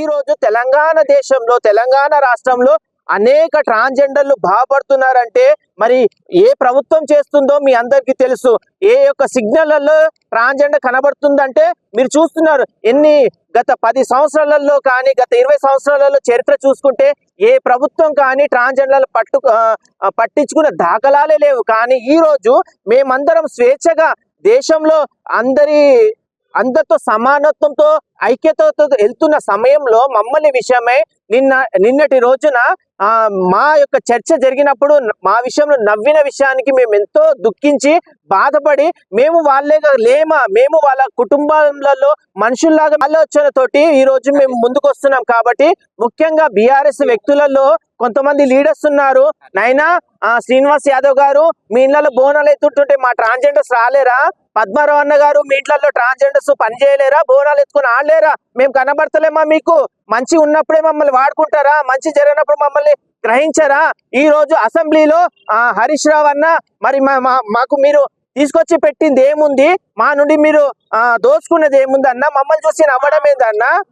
ఈ రోజు తెలంగాణ దేశంలో తెలంగాణ రాష్ట్రంలో అనేక ట్రాన్స్జెండర్లు బాధపడుతున్నారంటే మరి ఏ ప్రభుత్వం చేస్తుందో మీ అందరికీ తెలుసు. ఏ యొక్క సిగ్నల్లలో ట్రాన్స్జెండర్ కనబడుతుందంటే మీరు చూస్తున్నారు. ఎన్ని గత పది సంవత్సరాలలో కానీ గత ఇరవై సంవత్సరాలలో చరిత్ర చూసుకుంటే ఏ ప్రభుత్వం కానీ ట్రాన్స్జెండర్లు పట్టు పట్టించుకున్న దాఖలాలే లేవు. కానీ ఈ రోజు మేమందరం స్వేచ్ఛగా దేశంలో అందరి అందరితో సమానత్వంతో ఐక్యతతో వెళ్తున్న సమయంలో మమ్మల్ని విషయమై నిన్న నిన్నటి రోజున ఆ మా యొక్క చర్చ జరిగినప్పుడు మా విషయంలో నవ్విన విషయానికి మేము ఎంతో దుఃఖించి బాధపడి మేము వాళ్ళే లేమా మేము వాళ్ళ కుటుంబాలలో మనుషుల్లాగా ఆలోచనతోటి ఈ రోజు మేము ముందుకు వస్తున్నాం కాబట్టి ముఖ్యంగా బీఆర్ఎస్ వ్యక్తులలో కొంతమంది లీడర్స్ ఉన్నారు. నైనా ఆ, శ్రీనివాస్ యాదవ్ గారు మీ ఇళ్ళలో బోనాలు ఎత్తుంటుంటే మా ట్రాన్స్జెండర్స్ రాలేరా? పద్మారావు అన్న గారు మీ ఇంట్లో ట్రాన్స్జెండర్స్ పని చేయలేరా? బోనాలు ఎత్తుకుని ఆడలేరా? మేము కనబడతలేమా మీకు? మంచి ఉన్నప్పుడే మమ్మల్ని వాడుకుంటారా? మంచి జరిగినప్పుడు మమ్మల్ని గ్రహించారా? ఈ రోజు అసెంబ్లీలో ఆ, హరీష్ రావు అన్న మరి మా- మా- మాకు మీరు తీసుకొచ్చి పెట్టింది ఏముంది? మా నుండి మీరు ఆ, దోచుకున్నది ఏముంది అన్న? మమ్మల్ని చూసి నవ్వడం ఏందన్నా